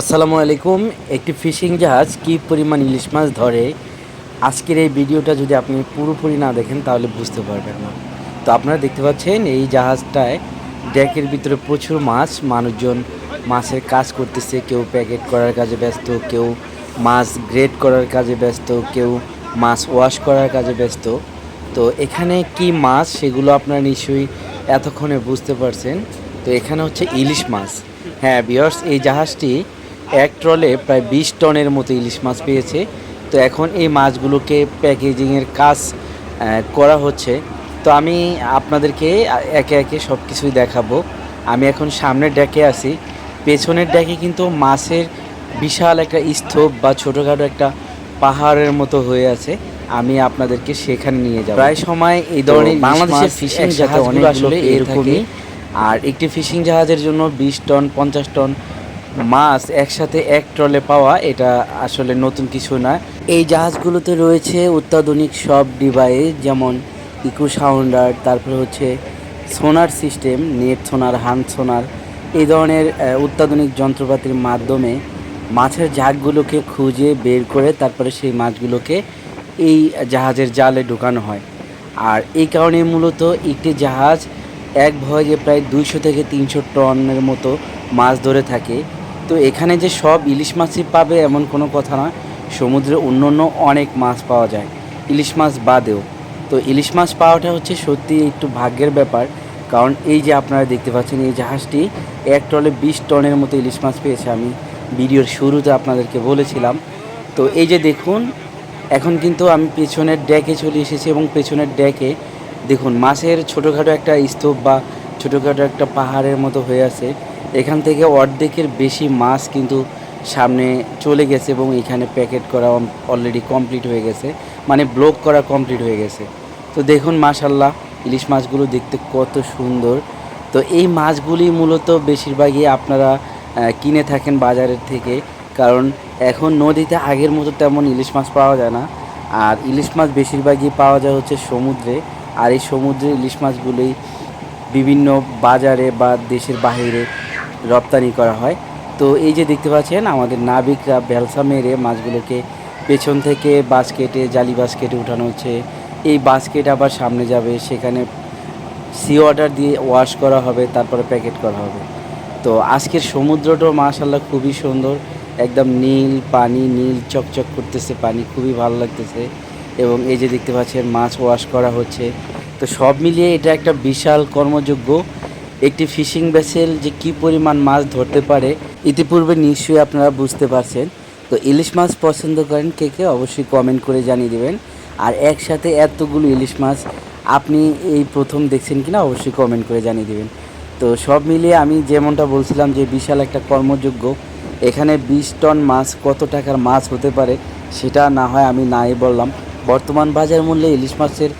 আসসালামু আলাইকুম। একটি ফিশিং জাহাজ কি পরিমাণ ইলিশ মাছ ধরে? আজকের এই ভিডিওটা যদি আপনি পুরোপুরি না দেখেন, তাহলে বুঝতে পারবেন না। তো আপনারা দেখতে পাচ্ছেন, এই জাহাজটায় ডেকের ভিতরে প্রচুর মাছ, মানুষজন মাছের কাজ করতেছে, কেউ প্যাকেট করার কাজে ব্যস্ত, কেউ মাছ গ্রেড করার কাজে ব্যস্ত, কেউ মাছ ওয়াশ করার কাজে ব্যস্ত। তো এখানে কি মাছ, সেগুলো আপনারা নিশ্চয়ই এতক্ষণে বুঝতে পারছেন। তো এখানে হচ্ছে ইলিশ মাছ। হ্যাঁ বিয়ার্স এই জাহাজটি এক ট্রলে প্রায় বিশ টনের মতো ইলিশ মাছ পেয়েছে। তো এখন এই মাছগুলোকে প্যাকেজিংয়ের কাজ করা হচ্ছে। তো আমি আপনাদেরকে একে একে সব কিছুই দেখাবো। আমি এখন সামনের ডেকে আছি। পেছনের ডেকে কিন্তু মাছের বিশাল একটা স্তূপ বা ছোটোখাটো একটা পাহাড়ের মতো হয়ে আছে। আমি আপনাদেরকে সেখানে নিয়ে যাব। প্রায় সময় এই ধরনের বাংলাদেশের ফিশিং জাহাজ আসলে এরকমই। আর একটি ফিশিং জাহাজের জন্য বিশ টন পঞ্চাশ টন মাছ একসাথে এক ট্রলে পাওয়া, এটা আসলে নতুন কিছু না। এই জাহাজগুলোতে রয়েছে অত্যাধুনিক সব ডিভাইস যেমন ইকো সাউন্ডার, তারপরে হচ্ছে সোনার সিস্টেম নেট সোনার হান সোনার। এই ধরনের অত্যাধুনিক যন্ত্রপাতির মাধ্যমে মাছের ঝাঁকগুলোকে খুঁজে বের করে তারপরে সেই মাছগুলোকে এই জাহাজের জালে ঢোকানো হয়। আর এই কারণে মূলত একটি জাহাজ এক ভয়ে প্রায় দুইশো থেকে তিনশো টনের মতো মাছ ধরে থাকে। তো এখানে যে সব ইলিশ মাছই পাবে এমন কোনো কথা না, সমুদ্রে অন্য অন্য অনেক মাছ পাওয়া যায়, ইলিশ মাছ বাদেও। তো ইলিশ মাছ পাওয়াটা হচ্ছে সত্যি একটু ভাগ্যের ব্যাপার, কারণ এই যে আপনারা দেখতে পাচ্ছেন এই জাহাজটি এক টলে বিশ টনের মতো ইলিশ মাছ পেয়েছে। আমি ভিডিওর শুরুতে আপনাদেরকে বলেছিলাম। তো এই যে দেখুন, এখন কিন্তু আমি পেছনের ডেকে চলে এসেছি এবং পেছনের ডেকে দেখুন, মাছের ছোটোখাটো একটা স্তূপ বা ছোটোখাটো একটা পাহাড়ের মতো হয়ে আছে। এখান থেকে অর্ধেকের বেশি মাছ কিন্তু সামনে চলে গেছে এবং এখানে প্যাকেট করা অলরেডি কমপ্লিট হয়ে গেছে। মানে ব্লক করা কমপ্লিট হয়ে গেছে। তো দেখুন মাশাল্লাহ ইলিশ মাছগুলো দেখতে কত সুন্দর। তো এই মাছগুলি মূলত বেশিরভাগই আপনারা কিনে থাকেন বাজারের থেকে। কারণ এখন নদীতে আগের মতো তেমন ইলিশ মাছ পাওয়া যায় না। আর ইলিশ মাছ বেশিরভাগই পাওয়া যায় হচ্ছে সমুদ্রে। আর এই সমুদ্রে ইলিশ মাছগুলোই বিভিন্ন বাজারে বা দেশের বাইরে রপ্তানি করা হয়। তো এই যে দেখতে পাচ্ছেন, আমাদের নাবিকরা ব্যবসা মেরে মাছগুলোকে পেছন থেকে বাস্কেটে, জালি বাস্কেটে উঠানো হচ্ছে। এই বাস্কেট আবার সামনে যাবে, সেখানে সি ওয়াটার দিয়ে ওয়াশ করা হবে, তারপরে প্যাকেট করা হবে। তো আজকের সমুদ্রটাও মাশাল্লাহ খুবই সুন্দর। একদম নীল পানি, নীল চকচক করতেছে পানি, খুবই ভালো লাগতেছে। এবং এই যে দেখতে পাচ্ছেন, মাছ ওয়াশ করা হচ্ছে। তো সব মিলিয়ে এটা একটা বিশাল কর্মযোগ্য একটি ফিশিং ভেসেল যে কি পরিমাণ মাছ ধরতে পারে, ইতিপূর্বে নিশ্চয়ই আপনারা বুঝতে পারছেন। তো ইলিশ মাছ পছন্দ করেন কে কে অবশ্যই কমেন্ট করে জানিয়ে দেবেন। আর একসাথে এতগুলো ইলিশ মাছ আপনি এই প্রথম দেখছেন কিনা অবশ্যই কমেন্ট করে জানিয়ে দেবেন। তো সব মিলিয়ে আমি যেমনটা বলছিলাম যে বিশাল একটা কর্মযোগ্য, এখানে বিশ টন মাছ কত টাকার মাছ হতে পারে সেটা না হয় আমি নাই বললাম। বর্তমান বাজার মূল্যে ইলিশ মাছের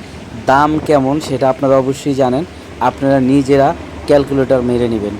দাম কেমন সেটা আপনারা অবশ্যই জানেন। আপনারা নিজেরা ক্যালকুলেটর মেরে নেবেন।